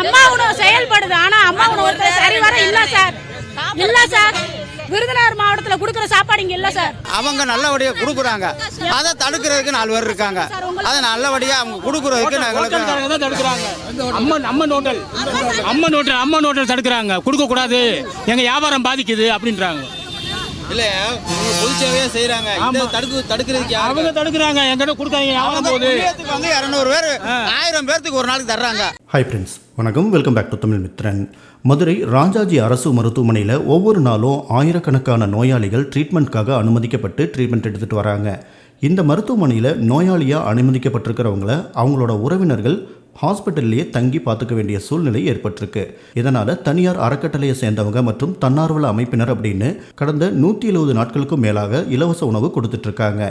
அம்மா உணவு செயல்படுது. ஆனா அம்மா உணவு சரிவர இல்ல சார். இல்ல சார். விருதுநகர் மாவட்டத்துல குடுக்குற சாப்பாடு இங்க இல்ல சார். அவங்க நல்லபடியாக கொடுக்குறாங்க. அதை தடுக்கிறதுக்கு நாலு பேர் இருக்காங்க. அதை நல்லபடியாக அவங்க கொடுக்குறதுக்கு தான் தடுக்கிறாங்க. Amman Amman hotel. Amman hotel. Amman hotel தடுக்கிறாங்க. கொடுக்க கூடாது எங்க வியாபாரம் பாதிக்குது அப்படின்றாங்க. இல்லை பொது சேவையாக செய்கிறாங்க இந்த தடுக்கு தடுக்கிறதுக்கு அவங்க தடுக்கிறாங்க. வந்து இரநூறு பேர் ஆயிரம் பேர்த்துக்கு ஒரு நாளைக்கு தர்றாங்க. ஹாய் ஃப்ரெண்ட்ஸ் வணக்கம். Welcome back to Tamil Mithran Madurai Rajaji அரசு மருத்துவமனையில் ஒவ்வொரு நாளும் ஆயிரக்கணக்கான நோயாளிகள் ட்ரீட்மெண்ட்காக அனுமதிக்கப்பட்டு ட்ரீட்மெண்ட் எடுத்துகிட்டு வராங்க. இந்த மருத்துவமனையில் நோயாளியாக அனுமதிக்கப்பட்டிருக்கிறவங்கள அவங்களோட உறவினர்கள் ஹாஸ்பிட்டல்லையே தங்கி பார்த்துக்க வேண்டிய சூழ்நிலை ஏற்பட்டிருக்கு. இதனால் தனியார் அறக்கட்டளையை சேர்ந்தவங்க மற்றும் தன்னார்வல அமைப்பினர் அப்படின்னு கடந்த நூற்றி எழுபது நாட்களுக்கும் மேலாக இலவச உணவு கொடுத்துட்ருக்காங்க.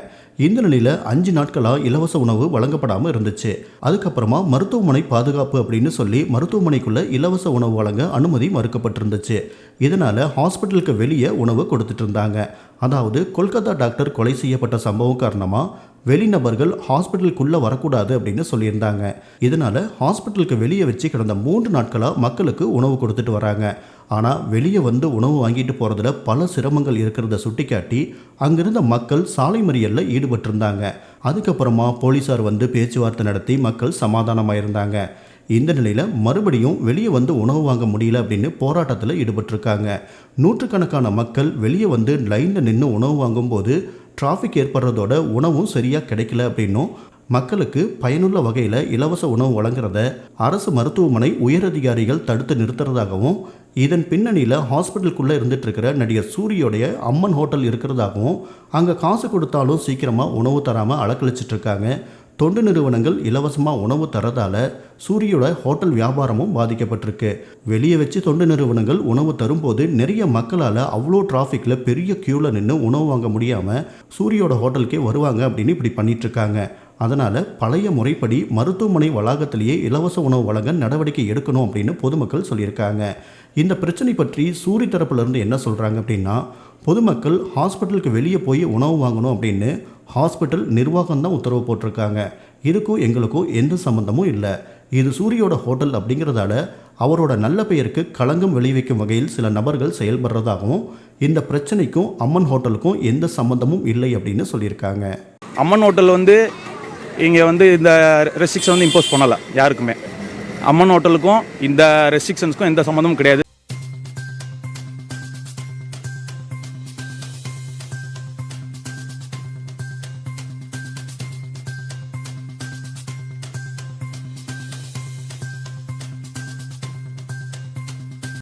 இந்த நிலையில் அஞ்சு நாட்களாக இலவச உணவு வழங்கப்படாமல் இருந்துச்சு. அதுக்கப்புறமா மருத்துவமனை பாதுகாப்பு அப்படின்னு சொல்லி மருத்துவமனைக்குள்ள இலவச உணவு வழங்க அனுமதி மறுக்கப்பட்டிருந்துச்சு. இதனால் ஹாஸ்பிட்டலுக்கு வெளியே உணவு கொடுத்துட்டு இருந்தாங்க அதாவது கொல்கத்தா டாக்டர் கொலை செய்யப்பட்ட சம்பவம் காரணமாக வெளிநபர்கள் ஹாஸ்பிட்டலுக்குள்ளே வரக்கூடாது அப்படின்னு சொல்லியிருந்தாங்க. இதனால் ஹாஸ்பிட்டலுக்கு வெளியே வச்சு கடந்த மூன்று நாட்களாக மக்களுக்கு உணவு கொடுத்துட்டு வராங்க. ஆனால் வெளியே வந்து உணவு வாங்கிட்டு போகிறதுல பல சிரமங்கள் இருக்கிறத சுட்டிக்காட்டி அங்கிருந்த மக்கள் சாலை மறியலில் ஈடுபட்டிருந்தாங்க. அதுக்கப்புறமா போலீஸார் வந்து பேச்சுவார்த்தை நடத்தி மக்கள் சமாதானமாயிருந்தாங்க. இந்த நிலையில் மறுபடியும் வெளியே வந்து உணவு வாங்க முடியல அப்படின்னு போராட்டத்தில் ஈடுபட்டிருக்காங்க. நூற்றுக்கணக்கான மக்கள் வெளியே வந்து லைனில் நின்று உணவு வாங்கும்போது டிராஃபிக் ஏற்படுறதோட உணவும் சரியாக கிடைக்கல அப்படின்னும் மக்களுக்கு பயனுள்ள வகையில் இலவச உணவு வழங்குறத அரசு மருத்துவமனை உயரதிகாரிகள் தடுத்து நிறுத்துறதாகவும் இதன் பின்னணியில் ஹாஸ்பிட்டலுக்குள்ளே இருந்துட்டு இருக்கிற நடிகர் சூரியோடைய அம்மன் ஹோட்டல் இருக்கிறதாகவும் அங்கே காசு கொடுத்தாலும் சீக்கிரமாக உணவு தராமல் அலக்கழிச்சிட்ருக்காங்க தொண்டு நிறுவனங்கள் இலவசமாக உணவு தரதால சூரியோட ஹோட்டல் வியாபாரமும் பாதிக்கப்பட்டிருக்கு. வெளியே வச்சு தொண்டு நிறுவனங்கள் உணவு தரும்போது நிறைய மக்களால் அவ்வளோ டிராஃபிக்கில் பெரிய க்யூவில் நின்று உணவு வாங்க முடியாமல் சூரியோட ஹோட்டலுக்கே வருவாங்க அப்படின்னு இப்படி பண்ணிட்டுருக்காங்க. அதனால் பழைய முறைப்படி மருத்துவமனை வளாகத்திலேயே இலவச உணவு வழங்க நடவடிக்கை எடுக்கணும் அப்படின்னு பொதுமக்கள் சொல்லியிருக்காங்க. இந்த பிரச்சனை பற்றி சூரி தரப்புலேருந்து என்ன சொல்கிறாங்க அப்படின்னா பொதுமக்கள் ஹாஸ்பிட்டலுக்கு வெளியே போய் உணவு வாங்கணும் அப்படின்னு ஹாஸ்பிட்டல் நிர்வாகம் தான் உத்தரவு போட்டிருக்காங்க. இதுக்கும் எங்களுக்கும் எந்த சம்மந்தமும் இல்லை. இது சூரியோட ஹோட்டல் அப்படிங்கிறதால அவரோட நல்ல பெயருக்கு களங்கம் விளைவிக்கும் வகையில் சில நபர்கள் செயல்படுறதாகவும் இந்த பிரச்சனைக்கும் அம்மன் ஹோட்டலுக்கும் எந்த சம்மந்தமும் இல்லை அப்படின்னு சொல்லியிருக்காங்க. அம்மன் ஹோட்டல் வந்து இங்கே வந்து இந்த ரெஸ்ட்ரிக்ஷன் வந்து இம்போஸ் பண்ணலை யாருக்குமே. அம்மன் ஹோட்டலுக்கும் இந்த ரெஸ்ட்ரிக்ஷன்ஸ்க்கும் எந்த சம்மந்தமும் கிடையாது.